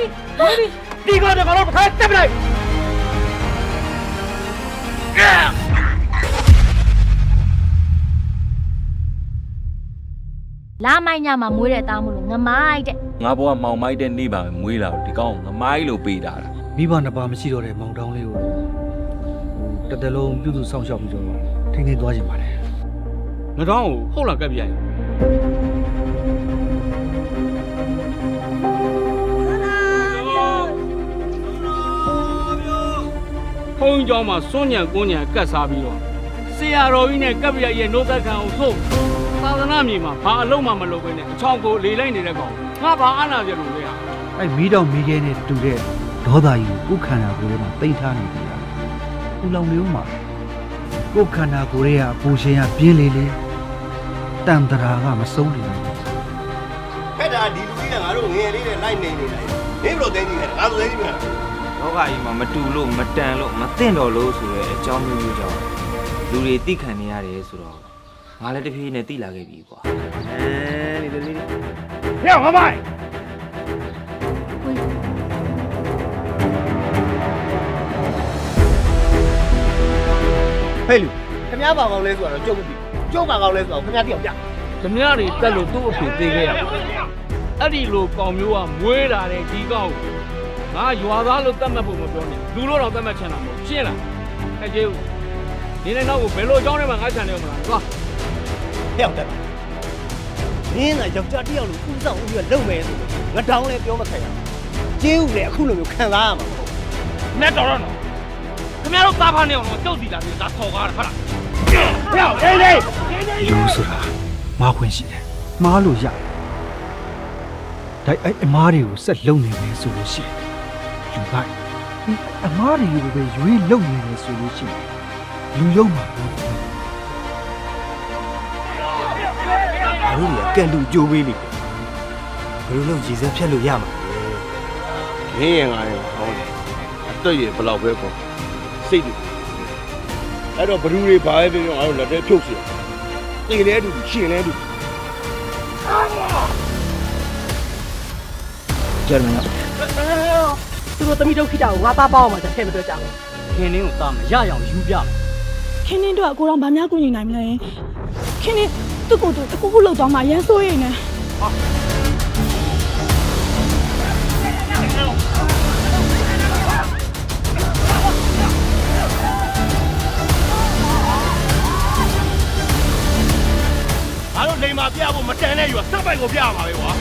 လာတဲ့ကောင်တော့တစ်ခါတက်ပလိုက်လာမိုင်းညမှာမွေးတဲ့သားမလို့ငမိုက်တဲ့ငါဘဝမောင်မိုက်တဲ့နေ့ပါပဲမွေးလာတော့ဒီကောင်ငမိုင်းလို့ပေးတာလားမိဘနှစ်ပါးမရှိတော့တဲ့မောင်တောင်းလေးကိုဟိုတစ်တလုံးပြုစုဆောင်ရှောက်ပြီးတော့ထိန်းသိမ်းသွားခြင်းပါတယ်ငါတော့ဟုတ်လားကပ်ပြရင် ဘုန်းကြီးကျောင်းမှာစွန့်ညံကွန်းညံကတ်စားပြီးတော့ဆရာတော်ကြီးနဲ့ကပ်ပြရဲ့နှုတ်သက်ခံအောင်ဆိုသာသနာမြေမှာဘာအလုံးမှမလုပ်ဘဲနဲ့အချောင်းကိုလေလိုက်နေတဲ့ကောင်ငါဘာအာနာပြလို့လဲဟာအဲ့မီးတောင်မီးခဲနဲ့တူတဲ့ဒေါသကြီးကိုကိုယ်ခန္ဓာကိုယ်ထဲမှာတိမ့်ထားနေပြီလားဦးလောင်မျိုးမှာကိုယ်ခန္ဓာကိုယ်ရဲ့အပူရှင်ကပြင်းလေလေတန်တရာကမဆုံးနေဘူးဖက်တာဒီလူကြီးကငါတို့ငယ်လေးနဲ့လိုက်နေနေလိုက်မင်းဘလို့သိနေခဲ့ငါတို့သိနေခဲ့ လောကကြီးမှာမတူလို့မတန်လို့မသင့်တော်လို့ဆိုတဲ့အကြောင်းမျိုးမျိုးကြောင့်လူတွေသိခံနေရတယ်ဆိုတော့ငါလည်းတဖြည်းဖြည်းနဲ့သိလာခဲ့ပြီကွာအဲဒီလိုလေးဟဲ့ငါမိုင်းဟဲ့လူခင်ဗျားပါကောင်းလဲဆိုတော့ကြုတ်ပြီကြုတ်ပါကောင်းလဲဆိုတော့ခင်ဗျားတယောက်ပြဓမြတွေတက်လို့သူ့အဖေသေးခဲ့ရအဲ့ဒီလိုကောင်မျိုးကမွေးလာတဲ့ဒီကောင် ငါရွာသားလို့တတ်မှတ်ဖို့မပြောနဲ့လူလို့တော့တတ်မှတ်ချင်တာမဟုတ်ရှင်းလားအဲ့ကျေဦးဒီနေ့တော့ဘယ်လိုအကြောင်းနဲ့မှငါချန်နေမလားသွားတယောက်တက်မင်းကယောက်ျားတယောက်လို့ဥဆောင်ဥပြီးတော့လုံမယ်ဆိုငါတောင်းလဲပြောမခံရကျင်းဦးလေအခုလိုမျိုးခံစားရမှာမဟုတ်နဲ့တော်တော့နော်ခင်ဗျားတို့သားဖားနေအောင်တော့ကြောက်စီလာပြီးဒါဆော်ကားတာဟုတ်လားဟဲ့အေးလေးလူဆိုတာမားခွင့်ရှိတယ်မားလို့ရတယ်ဒါအဲ့အမားတွေကိုဆက်လုံနေမယ်ဆိုလို့ရှိရင် လူပိုက်ဒီအမားတွေကိုပဲရွေးလုံနေတယ်ဆိုလို့ရှိရင်လူယုံမှာဘူးငါတို့ကကန်တူကြိုးပေးနေတယ်ဘယ်လိုလုပ်ရည်စက်ဖြတ်လို့ရမှာလဲမင်းရင်ငါရင်ဟောတယ်အတော့ရဘယ်လောက်ပဲပေါ့စိတ်တူအဲ့တော့ဘလူတွေဘာပဲပြောပြောငါတို့လက်ထဲဖြုတ်စီတေလဲတူရှင်လဲတူကျန်မလား သူတို့သမီးတို့ခိတာကိုငါသားပေါအောင်မှတစ်ထည့်မပြောကြဘူးခင်င်းကိုသားမရရအောင်ယူပြမယ်ခင်းင်းတို့ကကိုတော့ဗာများကူညီနိုင်မလဲခင်းင်းသူ့ကိုယ်သူတကူကူလောက်သွားမှရမ်းစိုးရိမ်နေငါတို့လိန်မာပြဖို့မတန်တဲ့ယူကစက်ပိုက်ကိုပြရမှာပဲကွာ